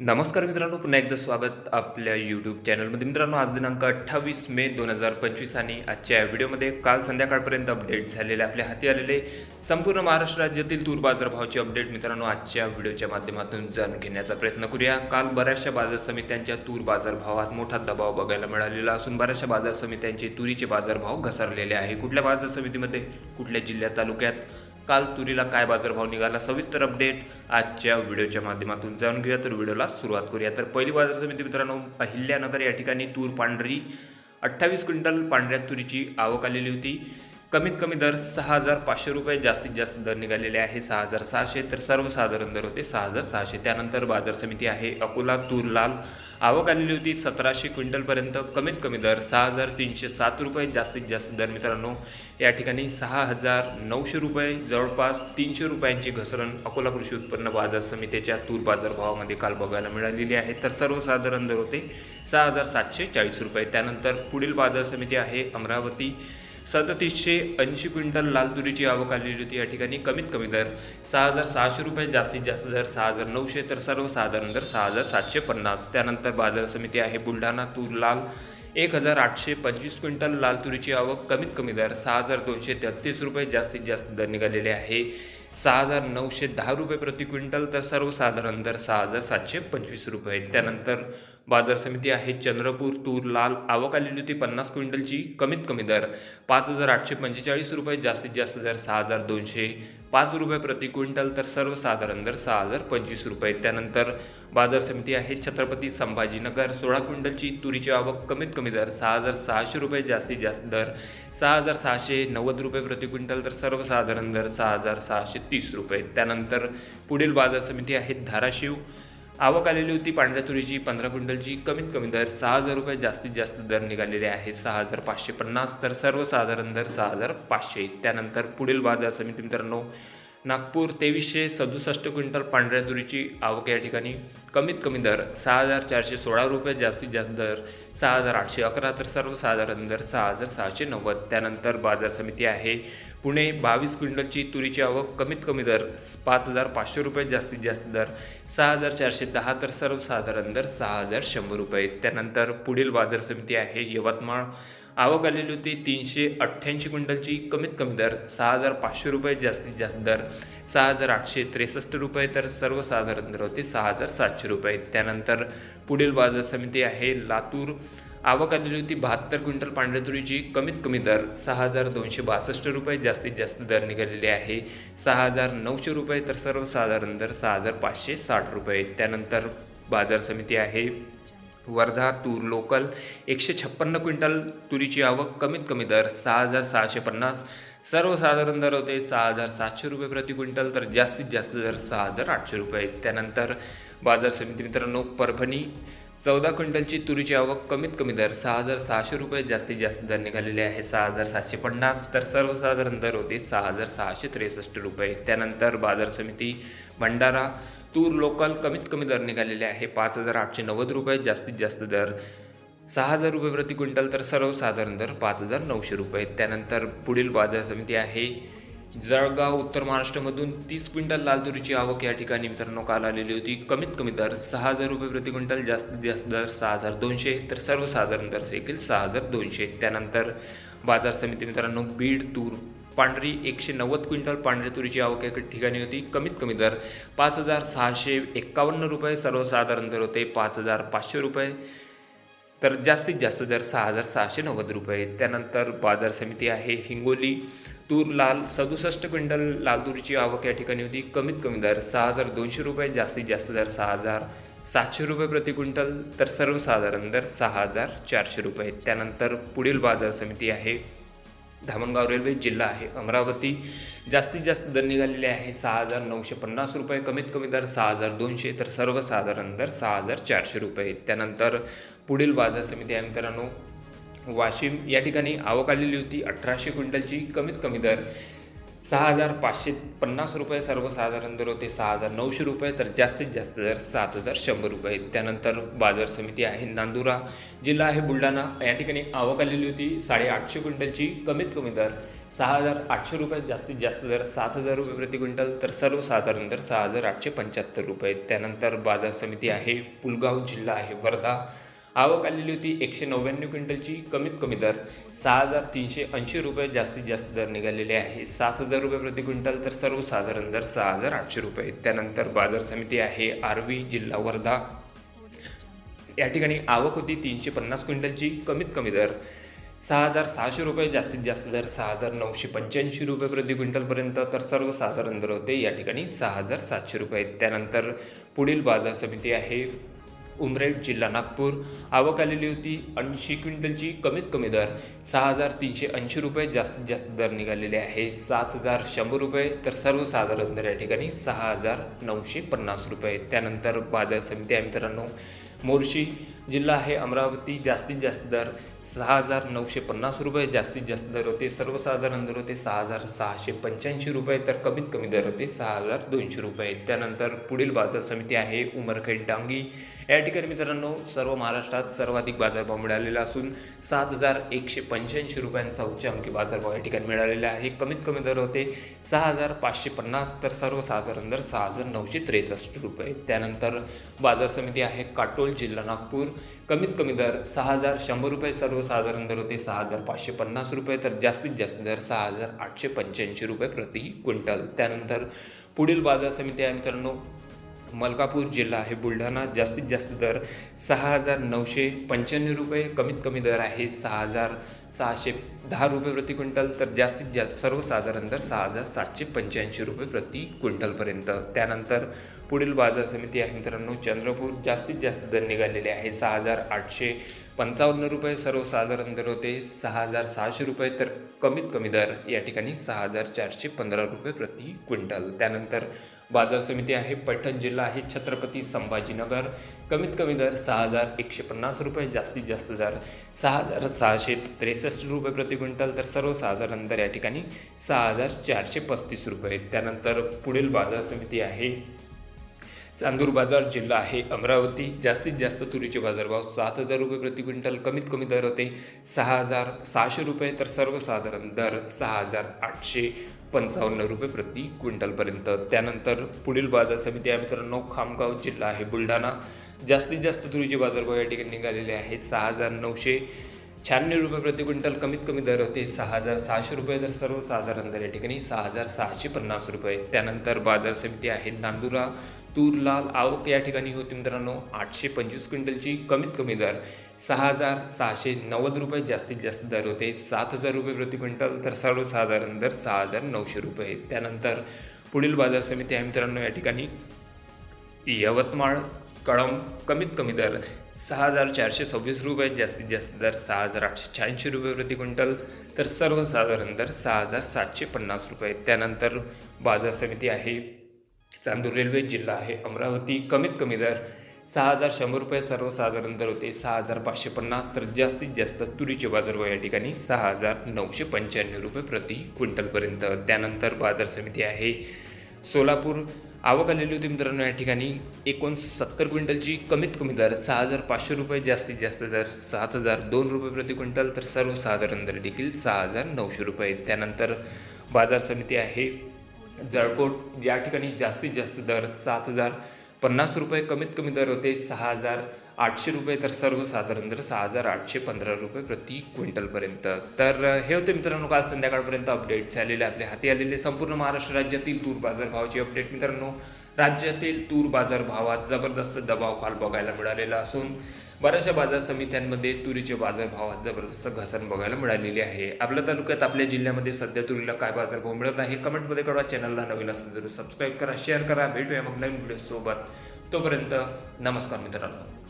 नमस्कार मित्रांनो पुन्हा एकदा स्वागत आपल्या यूट्यूब चॅनलमध्ये मित्रांनो आज दिनांक अठ्ठावीस मे दोन हजार पंचवीस आणि आजच्या या व्हिडिओमध्ये काल संध्याकाळपर्यंत अपडेट झालेले आपल्या हाती आलेले संपूर्ण महाराष्ट्र राज्यातील तूर बाजारभावाचे अपडेट मित्रांनो आजच्या व्हिडिओच्या माध्यमातून जाणून घेण्याचा प्रयत्न करूया. काल बऱ्याचशा बाजार समित्यांच्या तूर बाजारभावात मोठा दबाव बघायला मिळालेला असून बऱ्याचशा बाजार समित्यांचे तुरीचे बाजारभाव घसरलेले आहे. कुठल्या बाजार समितीमध्ये कुठल्या जिल्ह्यात तालुक्यात काल तुरीला काय बाजारभाव निघाला? सविस्तर अपडेट आजच्या व्हिडिओच्या माध्यमातून जाणून घेऊया. तर व्हिडिओला सुरुवात करूया. तर पहिली बाजार समिती मित्रांनो अहिल्यानगर या ठिकाणी तूर पांढरी अठ्ठावीस क्विंटल पांढऱ्या तुरीची आवक आलेली होती. कमीत कमी दर सहा हजार पाचशे रुपये जास्तीत जास्त दर निघालेले आहे सहा हजार सहाशे तर सर्वसाधारण दर होते सहा हजार सहाशे त्यानंतर बाजार समिती आहे अकोला तूर लाल आवक आलेली होती सतराशे क्विंटलपर्यंत. कमीत कमी दर सहा हजार तीनशे सात रुपये जास्तीत जास्त दर मित्रांनो. या ठिकाणी सहा हजार नऊशे रुपये जवळपास तीनशे रुपयांची घसरण अकोला कृषी उत्पन्न बाजार समितीच्या तूर बाजारभावामध्ये काल बघायला मिळालेली आहे. तर सर्वसाधारण दर होते सहा हजार सातशे चाळीस रुपये. त्यानंतर पुढील बाजार समिती आहे अमरावती. सदतीसशे ऐंशी क्विंटल लाल तुरीची आवक आलेली होती. या ठिकाणी कमीत कमी दर सहा हजार सहाशे रुपये जास्तीत जास्त दर सहा हजार नऊशे तर सर्वसाधारण दर सहा हजार सातशे पन्नास. त्यानंतर बाजार समिती आहे बुलढाणा तूर लाल. एक हजार आठशे पंचवीस क्विंटल लाल तुरीची आवक कमीत कमी दर सहा हजार दोनशे तेहतीस रुपये जास्तीत जास्त दर निघालेले आहे. सहा हजार नऊशे दहा रुपये प्रति क्विंटल तर सर्वसाधारण दर सहा हजार सातशे पंचवीस रुपये. त्यानंतर बाजार समिती आहे चंद्रपूर तूर लाल आवक आलेली होती पन्नास क्विंटलची कमीत कमी दर पाच हजार आठशे पंचेचाळीस रुपये जास्तीत जास्त दर सहा हजार दोनशे पाच रुपये प्रति क्विंटल तर सर्वसाधारण दर सहा हजार पंचवीस रुपये. त्यानंतर बाजार समिती आहे छत्रपती संभाजीनगर. सोळा क्विंटलची तुरीची आवक कमीत कमी दर सहा हजार सहाशे रुपये जास्तीत जास्त दर सहा हजार सहाशे नव्वद रुपये प्रति क्विंटल तर सर्वसाधारण दर सहा हजार सहाशे तीस रुपये. त्यानंतर पुढील बाजार समिती आहे धाराशिव. आवक आलेली होती पांढऱ्या तुरीची पंधरा क्विंटलची. कमीत कमी दर सहा हजार रुपये जास्तीत जास्त दर निघालेले आहे. सहा हजार पाचशे पन्नास तर सर्वसाधारण दर सहा हजार पाचशे. त्यानंतर पुढील बाजार समिती मित्रांनो नागपूर तेवीसशे सदुसष्ट क्विंटल पांढऱ्या तुरीची आवक या ठिकाणी कमीत कमी दर सहा हजार चारशे सोळा रुपये जास्तीत जास्त दर सहा हजार आठशे अकरा तर सर्वसाधारण दर सहा हजार सहाशे नव्वद. त्यानंतर बाजार समिती आहे. पुणे बावीस क्विंटलची तुरीची आवक कमीत कमी दर पाच हजार पाचशे रुपये जास्तीत जास्त दर सहा हजार चारशे दहा तर सर्वसाधारण दर सहा हजार शंभर रुपये. त्यानंतर पुढील बाजार समिती आहे यवतमाळ. आवक आलेली होती तीनशे अठ्ठ्याऐंशी क्विंटलची. कमीत कमी दर सहा हजार पाचशे रुपये जास्तीत जास्त दर सहा हजार आठशे त्रेसष्ट रुपये तर सर्वसाधारण दर होते सहा हजार सातशे रुपये. त्यानंतर पुढील बाजार समिती आहे लातूर. आवक आलेली होती बहात्तर क्विंटल पांढऱ्या तुरीची कमीत कमी दर सहा हजार दोनशे बासष्ट रुपये जास्तीत जास्त दर निघालेले आहे सहा हजार नऊशे रुपये तर सर्वसाधारण दर सहा हजार पाचशे साठ रुपये. त्यानंतर बाजार समिती आहे वर्धा तूर लोकल. एकशे छप्पन्न क्विंटल तुरीची आवक कमीत कमी दर सहा हजार सहाशे पन्नास. सर्वसाधारण दर होते सहा हजार सातशे रुपये प्रति क्विंटल तर जास्तीत जास्त दर सहा हजार आठशे रुपये. त्यानंतर बाजार समिती मित्रांनो परभणी. चौदा क्विंटलची तुरीची आवक कमीत कमी दर सहा हजार सहाशे रुपये. जास्तीत जास्त दर निघालेले आहे सहा हजार सातशे पन्नास. तर सर्वसाधारण दर होते सहा हजार सहाशे त्रेसष्ट रुपये. त्यानंतर बाजार समिती भंडारा. तूर लोकल कमीत कमी दर निघालेले आहे. पाच हजार आठशे नव्वद रुपये जास्तीत जास्त दर सहा हजार रुपये प्रति क्विंटल तर सर्वसाधारण दर पाच हजार नऊशे रुपये. त्यानंतर पुढील बाजार समिती आहे. जळगाव उत्तर महाराष्ट्रामधून तीस क्विंटल लाल तुरीची आवक या ठिकाणी मित्रांनो काल आलेली होती. कमीत कमी दर सहा हजार रुपये प्रति क्विंटल जास्तीत जास्त दर सहा हजार दोनशे तर सर्वसाधारण दर देखील सहा हजार दोनशे. त्यानंतर बाजार समिती मित्रांनो बीड तूर पांढरी एकशे नव्वद क्विंटल पांढऱ्या तुरीची आवक एका ठिकाणी होती. कमीत कमी दर पाच हजार सहाशे एक्कावन्न रुपये सर्वसाधारण दर होते पाच हजार पाचशे रुपये. तर जास्तीत जास्त दर सहा हजार सहाशे नव्वद रुपये. त्यानंतर बाजार समिती आहे हिंगोली. तूर लाल सदुसष्ट क्विंटल लाल तुरीची आवक या ठिकाणी होती. कमीत कमी दर सहा हजार दोनशे रुपये जास्तीत जास्त दर सहा हजार सातशे रुपये प्रति क्विंटल. तर सर्वसाधारण दर सहा हजार चारशे रुपये. त्यानंतर पुढील बाजार समिती आहे धामणगाव रेल्वे जिल्हा आहे. अमरावती जास्तीत जास्त दर निघालेले आहे सहा हजार नऊशे पन्नास रुपये कमीत कमी दर सहा हजार दोनशे तर सर्वसाधारण दर सहा हजार चारशे रुपये. त्यानंतर पुढील बाजार समिती आहे मित्रांनो वाशिम. या ठिकाणी आवक आलेली होती अठराशे क्विंटलची कमीत कमी दर सहा हजार पाचशे पन्नास रुपये सर्वसाधारण दर होते. सहा हजार नऊशे रुपये तर जास्तीत जास्त दर सात हजार शंभर रुपये. त्यानंतर बाजार समिती आहे नांदुरा जिल्हा आहे बुलढाणा. या ठिकाणी आवक आलेली होती. साडेआठशे क्विंटलची कमीत कमी दर सहा हजार आठशे रुपये जास्तीत जास्त दर सात हजार रुपये प्रति क्विंटल तर सर्वसाधारण दर सहा हजार आठशे पंच्याहत्तर रुपये. त्यानंतर बाजार समिती आहे पुलगाव जिल्हा आहे वर्धा. आवक आलेली होती एकशे नव्याण्णव क्विंटलची कमीत कमी दर सहा हजार तीनशे ऐंशी रुपये जास्तीत जास्त दर निघालेले आहे. सात हजार रुपये प्रति क्विंटल तर सर्वसाधारण दर सहा हजार आठशे रुपये. त्यानंतर बाजार समिती आहे आर्वी जिल्हा वर्धा. या ठिकाणी आवक होती तीनशे पन्नास क्विंटलची कमीत कमी दर सहा हजार सहाशे रुपये जास्तीत जास्त दर सहा हजार नऊशे पंच्याऐंशी रुपये प्रति क्विंटलपर्यंत तर सर्वसाधारण दर होते या ठिकाणी सहा हजार सातशे रुपये. त्यानंतर पुढील बाजार समिती आहे उमरेड जिल्हा नागपूर. आवक आलेली होती ऐंशी क्विंटलची कमीत कमी दर. सहा हजार तीनशे ऐंशी रुपये जास्तीत जास्त दर निघालेले आहे. सात हजार शंभर रुपये तर सर्वसाधारण दर या ठिकाणी सहा हजार नऊशे पन्नास रुपये. त्यानंतर बाजार समिती आहे मित्रांनो. मोर्शी जिल्हा आहे अमरावती जास्तीत जास्त दर सहा हजार नऊशे पन्नास रुपये जास्तीत जास्त दर होते सर्वसाधारण दर होते सहा हजार सहाशे पंच्याऐंशी रुपये तर कमीत कमी दर होते सहा हजार दोनशे रुपये. त्यानंतर पुढील बाजार समिती आहे उमरखेड डांगी. या ठिकाणी मित्रांनो सर्व महाराष्ट्रात सर्वाधिक बाजारभाव मिळालेला असून सात हजार एकशे पंच्याऐंशी रुपयांचा उच्च अंकी बाजारभाव या ठिकाणी मिळालेला आहे. कमीत कमी दर होते सहा हजार पाचशे पन्नास तर सर्वसाधारण दर सहा हजार नऊशे त्रेसष्ट रुपये. त्यानंतर बाजार समिती आहे काटोल जिल्हा नागपूर. कमीत कमी दर सहा हजार शंभर रुपये सर्वसाधारण दर होते सहा हजार पाचशे पन्नास रुपये तर जास्तीत जास्त दर सहा हजार आठशे पंच्याऐंशी रुपये प्रति क्विंटल. त्यानंतर पुढील बाजार समिती आहे मित्रांनो मलकापूर जिल्हा आहे बुलढाणा जास्तीत जास्त दर सहा हजार नऊशे पंच्याण्णव रुपये कमीत कमी दर आहे सहा हजार सहाशे दहा रुपये प्रति क्विंटल तर जास्तीत जास्त सर्वसाधारण दर सहा हजार सातशे पंच्याऐंशी रुपये प्रति क्विंटलपर्यंत. त्यानंतर पुढील बाजार समिती आहे मित्रांनो चंद्रपूर. जास्तीत जास्त दर निघालेले आहे सहा हजार आठशे पंचावन्न रुपये सर्वसाधारण दर होते सहा हजार सहाशे रुपये तर कमीत कमी दर या ठिकाणी सहा हजार चारशे पंधरा रुपये प्रति क्विंटल. त्यानंतर बाजार समिती आहे पैठण जिल्हा आहे छत्रपती संभाजीनगर. कमीत कमी दर सहा हजार एकशे पन्नास रुपये जास्तीत जास्त दर सहा हजार सहाशे त्रेसष्ट रुपये प्रति क्विंटल तर सर्वसाधारण दर या ठिकाणी सहा हजार चारशे पस्तीस रुपये. त्यानंतर पुढील बाजार समिती आहे चांदूर बाजार जिल्हा आहे अमरावती. जास्तीत जास्त तुरीचे बाजारभाव सात हजार रुपये प्रति क्विंटल कमीत कमी दर होते सहा हजार सहाशे रुपये तर सर्वसाधारण दर सहा हजार आठशे पंचावन्न रुपये प्रति क्विंटलपर्यंत. त्यानंतर पुढील बाजार समिती आहे मित्रांनो खामगाव जिल्हा आहे बुलढाणा. जास्तीत जास्त तुरीचे बाजारभाव या ठिकाणी निघालेले आहे सहा हजार नऊशे शहाण्णव रुपये प्रति क्विंटल कमीत कमी दर होते सहा हजार सहाशे रुपये तर सर्वसाधारण दर या ठिकाणी सहा हजार सहाशे पन्नास रुपये. त्यानंतर बाजार समिती आहे नांदुरा तूर लाल आवक या ठिकाणी होती मित्रांनो. आठशे पंचवीस क्विंटलची कमीत कमी दर. सहा हजार सहाशे नव्वद रुपये जास्तीत जास्त दर होते. सात हजार रुपये प्रति क्विंटल तर सर्वसाधारण दर सहा हजार नऊशे रुपये. त्यानंतर पुढील बाजार समिती आहे मित्रांनो या ठिकाणी. यवतमाळ कळम कमीत कमी दर. सहा हजार चारशे सव्वीस रुपये जास्तीत जास्त दर. सहा हजार आठशे शहाऐंशी रुपये प्रति क्विंटल तर सर्वसाधारण दर सहा हजार सातशे पन्नास रुपये. त्यानंतर बाजार समिती आहे चांदूर रेल्वे जिल्हा आहे. अमरावती कमीत कमी दर सहा हजार शंभर रुपये सर्वसाधारण दर होते. सहा हजार पाचशे पन्नास तर जास्तीत जास्त तुरीचे बाजारभाव या ठिकाणी सहा हजार नऊशे पंच्याण्णव रुपये प्रति क्विंटलपर्यंत. त्यानंतर बाजार समिती आहे. सोलापूर आवक आलेली होती मित्रांनो या ठिकाणी एकोणसत्तर क्विंटलची कमीत कमी दर सहा हजार पाचशे रुपये जास्तीत जास्त दर सात हजार दोन रुपये प्रति क्विंटल तर सर्वसाधारण दर देखील सहा हजार नऊशे रुपये. त्यानंतर बाजार समिती आहे. जळकोट या ठिकाणी जास्तीत जास्त दर सात हजार पन्नास रुपये कमीत कमी दर होते सहा हजार आठशे रुपये तर सर्वसाधारण दर सहा हजार आठशे पंधरा रुपये प्रति क्विंटलपर्यंत. तर हे होते मित्रांनो काल संध्याकाळपर्यंत अपडेट्स आलेले आपल्या हाती आलेले संपूर्ण महाराष्ट्र राज्यातील तूर बाजारभावाची अपडेट मित्रांनो. राज्यातील तूर बाजार भावात जबरदस्त दबाव काल बघायला मिळालेला असून बऱ्याचशा बाजार समित्यांमध्ये तुरीचे बाजारभावात जबरदस्त घसरण बघायला मिळालेली आहे. आपल्या तालुक्यात आपल्या जिल्ह्यामध्ये सध्या तुरीला काय बाजारभाव मिळत आहे कमेंटमध्ये कळवा. चॅनलला नवीन असेल तर सबस्क्राईब करा शेअर करा. भेटूया मग नवीन व्हिडिओसोबत तोपर्यंत नमस्कार मित्रांनो.